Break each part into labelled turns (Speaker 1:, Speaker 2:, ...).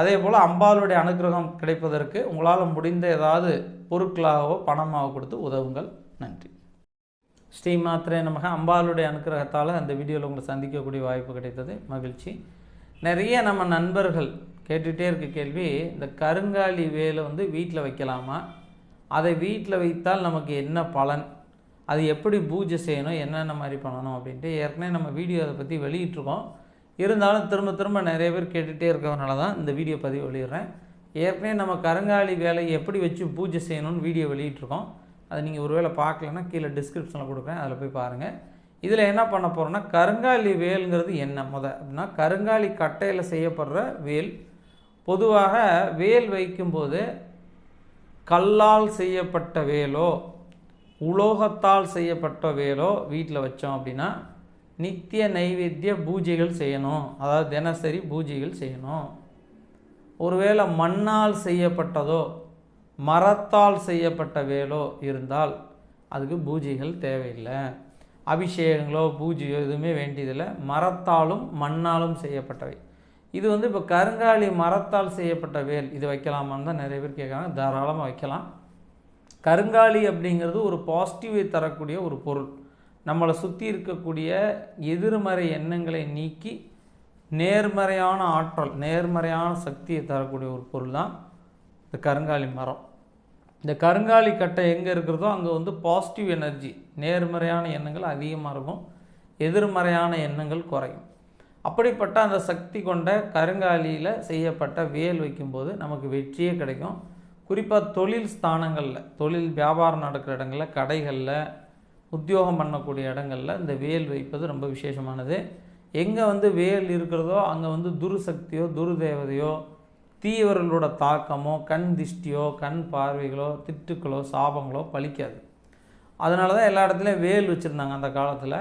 Speaker 1: அதே போல் அம்பாளுடைய அனுகிரகம் கிடைப்பதற்கு உங்களால் முடிந்த ஏதாவது பொருட்களாகவோ பணமாகவோ கொடுத்து உதவுங்கள். நன்றி. ஸ்ரீ மாத்திரை நமக. அம்பாளுடைய அனுகிரகத்தால் அந்த வீடியோவில் உங்களை சந்திக்கக்கூடிய வாய்ப்பு கிடைத்தது. மகிழ்ச்சி. நிறைய நம்ம நண்பர்கள் கேட்டுகிட்டே இருக்க கேள்வி இந்த கருங்காலி வேலை வந்து வீட்டில் வைக்கலாமா? அதை வீட்டில் வைத்தால் நமக்கு என்ன பலன்? அது எப்படி பூஜை செய்யணும்? என்னென்ன மாதிரி பண்ணணும்? அப்படின்ட்டு ஏற்கனவே நம்ம வீடியோ அதை பற்றி வெளியிட்ருக்கோம் இருந்தாலும் திரும்ப திரும்ப நிறைய பேர் கேட்டுகிட்டே இருக்கிறதுனால தான் இந்த வீடியோ பதிவு வெளியிடுறேன். ஏற்கனவே நம்ம கருங்காலி வேலையை எப்படி வச்சு பூஜை செய்யணும்னு வீடியோ வெளியிட்ருக்கோம் அதை நீங்கள் ஒருவேளை பார்க்கலன்னா கீழே டிஸ்கிரிப்ஷனில் கொடுக்குறேன். அதில் போய் பாருங்கள் இதில் என்ன பண்ண போகிறோம்னா கருங்காலி வேல்ங்கிறது என்ன? முத அப்படின்னா கருங்காலி கட்டையில் செய்யப்படுற வேல். பொதுவாக வேல் வைக்கும்போது கல்லால் செய்யப்பட்ட வேலோ உலோகத்தால் செய்யப்பட்ட வேலோ வீட்டில் வச்சோம் அப்படின்னா நித்திய நைவேத்திய பூஜைகள் செய்யணும். அதாவது தினசரி பூஜைகள் செய்யணும். ஒருவேளை மண்ணால் செய்யப்பட்டதோ மரத்தால் செய்யப்பட்ட வேலோ இருந்தால் அதுக்கு பூஜைகள் தேவையில்லை. அபிஷேகங்களோ பூஜையோ எதுவுமே வேண்டியதில்லை. மரத்தாலும் மண்ணாலும் செய்யப்பட்டவை. இது வந்து இப்போ கருங்காலி மரத்தால் செய்யப்பட்ட வேல் இது வைக்கலாமான்னு தான் நிறைய பேர் கேட்குறாங்க. தாராளமாக வைக்கலாம். கருங்காலி அப்படிங்கிறது ஒரு பாசிட்டிவை தரக்கூடிய ஒரு பொருள். நம்மளை சுற்றி இருக்கக்கூடிய எதிர்மறை எண்ணங்களை நீக்கி நேர்மறையான ஆற்றல் நேர்மறையான சக்தியை தரக்கூடிய ஒரு பொருள் தான் இந்த கருங்காலி மரம். இந்த கருங்காலி கட்டை எங்கே இருக்கிறதோ அங்கே வந்து பாசிட்டிவ் எனர்ஜி நேர்மறையான எண்ணங்கள் அதிகமாக இருக்கும் எதிர்மறையான எண்ணங்கள் குறையும். அப்படிப்பட்ட அந்த சக்தி கொண்ட கருங்காலியில் செய்யப்பட்ட வேல் வைக்கும்போது நமக்கு வெற்றியே கிடைக்கும். குறிப்பாக தொழில் ஸ்தானங்களில் தொழில் வியாபாரம் நடக்கிற இடங்களில் கடைகளில் உத்தியோகம் பண்ணக்கூடிய இடங்களில் இந்த வேல் வைப்பது ரொம்ப விசேஷமானது. எங்கே வந்து வேல் இருக்கிறதோ அங்கே வந்து துருசக்தியோ துருதேவதையோ தீவர்களோட தாக்கமோ கண் திஷ்டியோ கண் பார்வைகளோ திட்டுக்களோ சாபங்களோ பலிக்காது. அதனால தான் எல்லா இடத்துலையும் வேல் வச்சுருந்தாங்க அந்த காலத்தில்.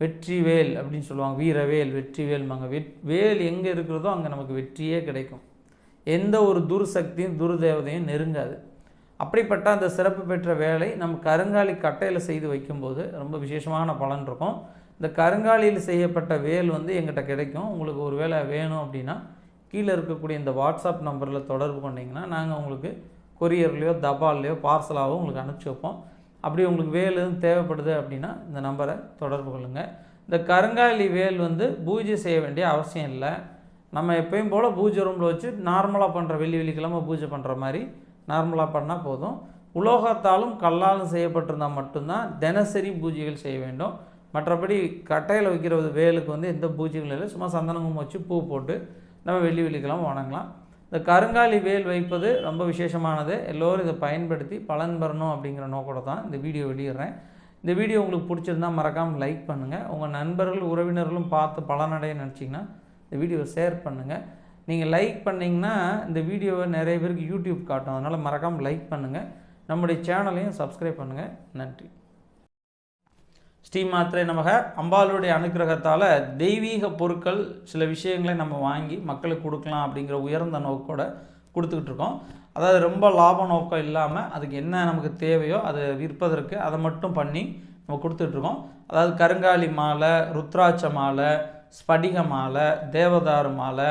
Speaker 1: வெற்றி வேல் அப்படின்னு சொல்லுவாங்க. வீரவேல் வெற்றி வேல்மாங்க வெட் வேல் எங்கே இருக்கிறதோ அங்கே நமக்கு வெற்றியே கிடைக்கும். எந்த ஒரு துர்சக்தியும் துர்தேவதையும் நெருங்காது. அப்படிப்பட்ட அந்த சிறப்பு பெற்ற வேலை நம்ம கருங்காலி கட்டையில் செய்து வைக்கும்போது ரொம்ப விசேஷமான பலன் இருக்கும். இந்த கருங்காலியில் செய்யப்பட்ட வேல் வந்து எங்கிட்ட கிடைக்கும். உங்களுக்கு ஒரு வேலை வேணும் அப்படின்னா கீழே இருக்கக்கூடிய இந்த வாட்ஸ்அப் நம்பரில் தொடர்பு கொண்டீங்கன்னா நாங்கள் உங்களுக்கு கொரியர்லேயோ தபால்லையோ பார்சலாகவோ உங்களுக்கு அனுப்பிச்சி வைப்போம். அப்படி உங்களுக்கு வேல் எதுவும் தேவைப்படுது அப்படின்னா இந்த நம்பரை தொடர்பு கொள்ளுங்கள் இந்த கருங்காலி வேல் வந்து பூஜை செய்ய வேண்டிய அவசியம் இல்லை. நம்ம எப்பயும் போல் பூஜை ரூமில் வச்சு நார்மலாக பண்ணுற வெள்ளி வெள்ளிக்கிழமை பூஜை பண்ணுற மாதிரி நார்மலாக பண்ணால் போதும். உலோகத்தாலும் கல்லாலும் செய்யப்பட்டிருந்தால் மட்டும்தான் தினசரி பூஜைகள் செய்ய வேண்டும். மற்றபடி கட்டையில் வைக்கிறது வேலுக்கு வந்து எந்த பூஜைகளும் இல்லை. சும்மா சந்தனமும் வச்சு பூ போட்டு நம்ம வெள்ளி வெள்ளிக்கெல்லாம் வணங்கலாம். இந்த கருங்காலி வேல் வைப்பது ரொம்ப விசேஷமானது. எல்லோரும் இதை பயன்படுத்தி பலன் பெறணும் அப்படிங்கிற நோக்கோட தான் இந்த வீடியோ வெளியிடுறேன். இந்த வீடியோ உங்களுக்கு பிடிச்சிருந்தா மறக்காமல் லைக் பண்ணுங்கள் உங்கள் நண்பர்கள் உறவினர்களும் பார்த்து பலனடைய நினச்சிங்கன்னா இந்த வீடியோவை ஷேர் பண்ணுங்கள் நீங்கள் லைக் பண்ணிங்கன்னா இந்த வீடியோவை நிறைய பேருக்கு யூடியூப் காட்டும். அதனால் மறக்காமல் லைக் பண்ணுங்கள் நம்முடைய சேனலையும் சப்ஸ்கிரைப் பண்ணுங்கள் நன்றி. ஸ்ரீ மாத்திரை நமக. அம்பாளுடைய அனுகிரகத்தால் தெய்வீக பொருட்கள் சில விஷயங்களை நம்ம வாங்கி மக்களுக்கு கொடுக்கலாம் அப்படிங்கிற உயர்ந்த நோக்கோட கொடுத்துக்கிட்டு இருக்கோம். அதாவது ரொம்ப லாப நோக்கம் இல்லாமல் அதுக்கு என்ன நமக்கு தேவையோ அதை விற்பதற்கு அதை மட்டும் பண்ணி நம்ம கொடுத்துட்ருக்கோம் அதாவது கருங்காலி மாலை ருத்ராட்ச மாலை ஸ்படிக மாலை தேவதாரு மாலை